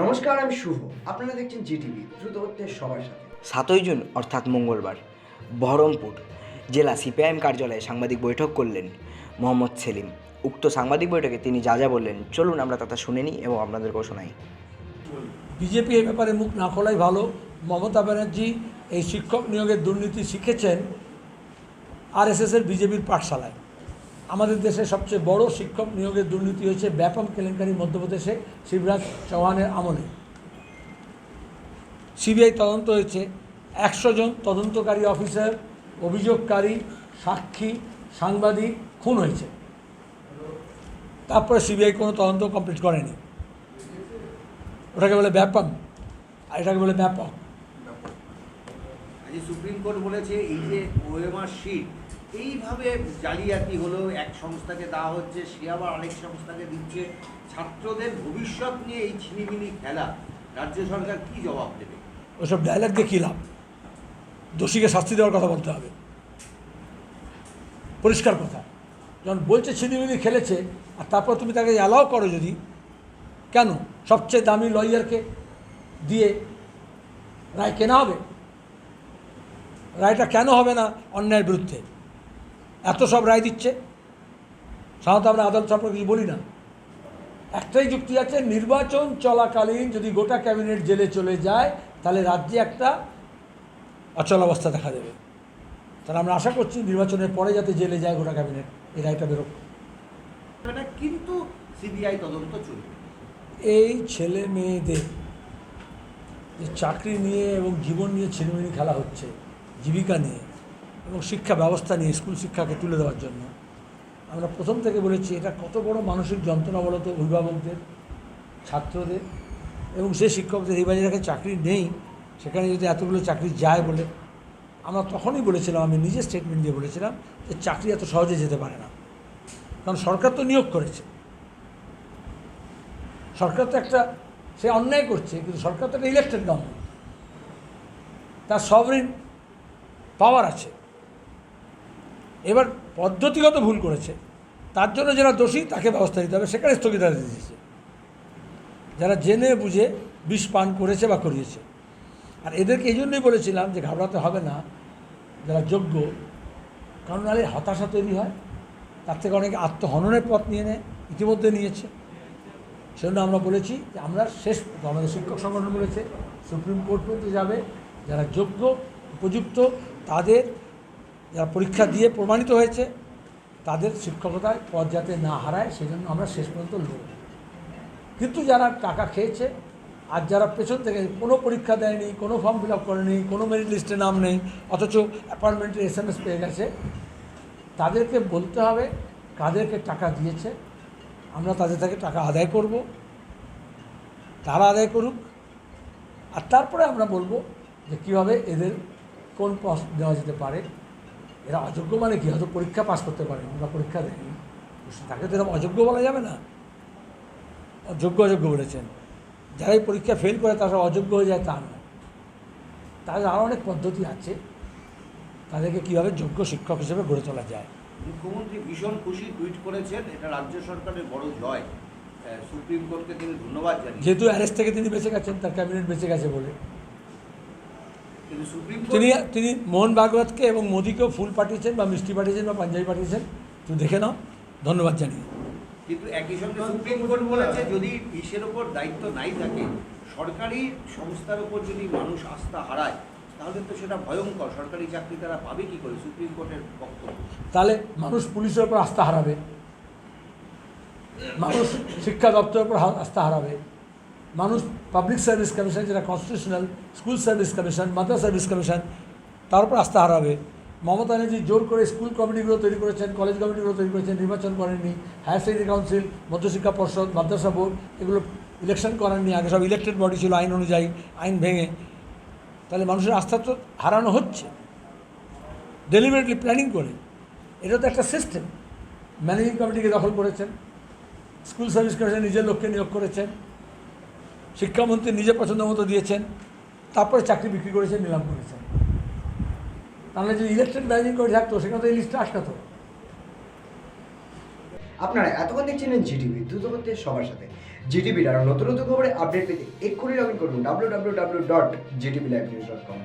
নমস্কার আমি শুভ। আপনারা দেখছেন জিটিভি দ্রুত হচ্ছে সবার সাথে। সাতই জুন অর্থাৎ মঙ্গলবার বহরমপুর জেলা সিপিআইএম কার্যালয়ে সাংবাদিক বৈঠক করলেন মোহাম্মদ সেলিম। উক্ত সাংবাদিক বৈঠকে তিনি যা যা বললেন চলুন আমরা তা শুনে নিই এবং আপনাদেরকেও শোনাই। বিজেপি এই ব্যাপারে মুখ না খোলাই ভালো। মমতা ব্যানার্জি এই শিক্ষক নিয়োগের দুর্নীতি শিখেছেন আরএসএসের বিজেপির পাঠশালায়। আমাদের দেশে সবচেয়ে বড় শিক্ষক নিয়োগের দুর্নীতি হয়েছে ব্যাপক কেলেঙ্কারি মধ্যপ্রদেশে শিবরাজ চৌহানের আমলে। সিবিআই তদন্ত হয়েছে। একশো জন তদন্তকারী অফিসার, অভিযোগকারী, সাক্ষী, সাংবাদিক, খুন হয়েছে। তারপরে সিবিআই কোনো তদন্ত কমপ্লিট করেনি। ওটাকে বলে ব্যাপক আর এটাকে বলে ব্যাপক। সুপ্রিম কোর্ট বলেছে এই যে ওএমআর শিট এইভাবে জালিয়াতি হলো, এক সংস্থাকে দেওয়া হচ্ছে, সে আবার আরেক সংস্থাকে দিচ্ছে। ছাত্রদের ভবিষ্যৎ নিয়ে এই ছিনিমিনি খেলা, রাজ্য সরকার কি জবাব দেবে? ওসব ডায়লগ দিয়ে কী লাভ? দোষীকে শাস্তি দেওয়ার কথা বলতে হবে। পরিষ্কার কথা। যখন বলছে ছিনিমিনি খেলেছে, আর তারপর তুমি তাকে অ্যালাও করো যদি, কেন? সবচেয়ে দামি লয়ারকে দিয়ে রায় কেনা হবে? রায়টা কেন হবে না অন্যায়ের বিরুদ্ধে? এত সব রায় দিচ্ছে। সাধারণত আমরা আদালত সম্পর্কে কিছু বলি না। একটাই যুক্তি আছে নির্বাচন চলাকালীন যদি গোটা ক্যাবিনেট জেলে চলে যায় তাহলে রাজ্যে একটা অচল অবস্থা দেখা দেবে। তাহলে আমরা আশা করছি নির্বাচনের পরে যাতে জেলে যায় গোটা ক্যাবিনেট এই রায়টা বেরোক। না কিন্তু সিবিআই তদন্ত চলবে। এই ছেলে মেয়েদের যে চাকরি নিয়ে এবং জীবন নিয়ে ছেলেমেয়ে খেলা হচ্ছে জীবিকা নিয়ে এবং শিক্ষা ব্যবস্থা নিয়ে, স্কুল শিক্ষাকে তুলে দেওয়ার জন্য। আমরা প্রথম থেকে বলেছি, এটা কত বড় মানসিক যন্ত্রণা বলতো অভিভাবকদের, ছাত্রদের, এবং সেই শিক্ষকদের, এই বাজারে চাকরি নেই, সেখানে যদি এতগুলো চাকরি যায় বলে, আমরা তখনই বলেছিলাম, আমি নিজে স্টেটমেন্ট দিয়ে বলেছিলাম যে চাকরি এত সহজে যেতে পারে না। কারণ সরকার তো নিয়োগ করেছে। সরকার তো একটা, সে অন্যায় করছে, কিন্তু সরকার তো একটা ইলেকটেড গভর্নমেন্ট তার সভরিন পাওয়ার আছে। এবার পদ্ধতিগত ভুল করেছে। তার জন্য যারা দোষী, তাকে ব্যবস্থা নিতে হবে। সেখানে স্থগিতাদেশ দিয়েছে। যারা জেনে বুঝে বিষ পান করেছে বা করিয়েছে। আর এদেরকে এই জন্যই বলেছিলাম যে ঘাবড়াতে হবে না, যারা যোগ্য। কারণ নাহলে হতাশা তৈরি হয়। তার থেকে অনেকে আত্মহননের পথ নিয়ে নেয় ইতিমধ্যে নিয়েছে। সেজন্য আমরা বলেছি যে আমরা শেষ আমাদের শিক্ষক সংগঠন বলেছে, সুপ্রিম কোর্ট পর্যন্ত যাবে। যারা যোগ্য, উপযুক্ত, তাদের যারা পরীক্ষা দিয়ে প্রমাণিত হয়েছে, তাদের শিক্ষকতায় পদ যাতে না হারায়, সেজন্য আমরা শেষ পর্যন্ত লড়ব। কিন্তু যারা টাকা খেয়েছে, আর যারা পেছন থেকে কোনো পরীক্ষা দেয়নি, কোনো ফর্ম ফিল আপ করেনি, কোনো মেরিট লিস্টে নাম নেই, অথচ অ্যাপয়েন্টমেন্টের এস এম এস পেয়ে গেছে, তাদেরকে বলতে হবে, কাদেরকে টাকা দিয়েছে, আমরা তাদের থেকে টাকা আদায় করব, তারা আদায় করুক, আর তারপরে আমরা বলব যে কীভাবে এদের কোন পথ দেওয়া যেতে পারে। এরা অযোগ্য মানে কি? হয়তো পরীক্ষা পাস করতে পারে আমরা পরীক্ষা দেয়নি। তাকে তো এরকম অযোগ্য বলা যাবে না। যোগ্য অযোগ্য বলেছেন। যারা এই পরীক্ষা ফেল করে তারা অযোগ্য হয়ে যায় তা নয়। তাদের আরও অনেক পদ্ধতি আছে। তাদেরকে কীভাবে যোগ্য শিক্ষক হিসেবে গড়ে তোলা যায়। মুখ্যমন্ত্রী ভীষণ খুশি টুইট করেছেন এটা রাজ্য সরকারের বড় জয়। সুপ্রিম কোর্টকে তিনি ধন্যবাদ জানিয়েছেন। যেহেতু অ্যারেস্ট থেকে তিনি বেঁচে গেছেন তার ক্যাবিনেট বেঁচে গেছে বলে। তিনি তিনি মোহন ভাগবতকে এবং মোদিকেও ফুল পাঠিয়েছেন বা মিষ্টি পাঠিয়েছেন বা পাঞ্জাবি পাঠিয়েছেন। তুমি দেখে নাও। ধন্যবাদ জানিয়ে। কিন্তু একই সঙ্গে সুপ্রিম কোর্ট বলেছে যদি ইসের ওপর দায়িত্ব নাই থাকে সরকারি সংস্থার উপর যদি মানুষ আস্থা হারায় তাহলে তো সেটা ভয়ঙ্কর। সরকারি চাকরি তারা পাবে কি করে? সুপ্রিম কোর্টের বক্তব্য। তাহলে মানুষ পুলিশের উপর আস্থা হারাবে? মানুষ শিক্ষা দপ্তরের উপর আস্থা হারাবে? মানুষ পাবলিক সার্ভিস কমিশন যেটা constitutional school service commission Madras service commission তার উপর আস্থা হারাবে। মমতা ব্যানার্জি জোর করে স্কুল কমিটিগুলো তৈরি করেছেন কলেজ কমিটিগুলো তৈরি করেছেন, নির্বাচন করেননি হায়ার সেকেন্ডারি কাউন্সিল মধ্যশিক্ষা পর্ষদ, মাদ্রাসা বোর্ড, এগুলো ইলেকশন করেননি, আগে সব ইলেকটেড বডি ছিল আইন অনুযায়ী, আইন ভেঙে। তাহলে মানুষের আস্থা তো হারানো হচ্ছে। ডেলিভারেটলি প্ল্যানিং করে। এটা তো একটা সিস্টেম ম্যানেজিং কমিটিকে দখল করেছেন। স্কুল সার্ভিস কমিশন নিজের লোককে নিয়োগ করেছেন। শিক্ষামন্ত্রী নিজে পছন্দ মতো দিয়েছেন, তারপরে চাকরি বিক্রি করেছেন, নিলাম করেছেন। তাহলে যদি ইলেকশন ব্যানিং করে থাকতো, সেখানে তো এই লিস্টটা আসতো আপনারা এতক্ষণ দেখছিলেন জিটিভি দ্রুত করতে সবার সাথে। জিটিভির আরও নতুন নতুন খবরে আপডেট পেতে এক্ষুনি লগ ইন করুন W W W dot GTV live news dot com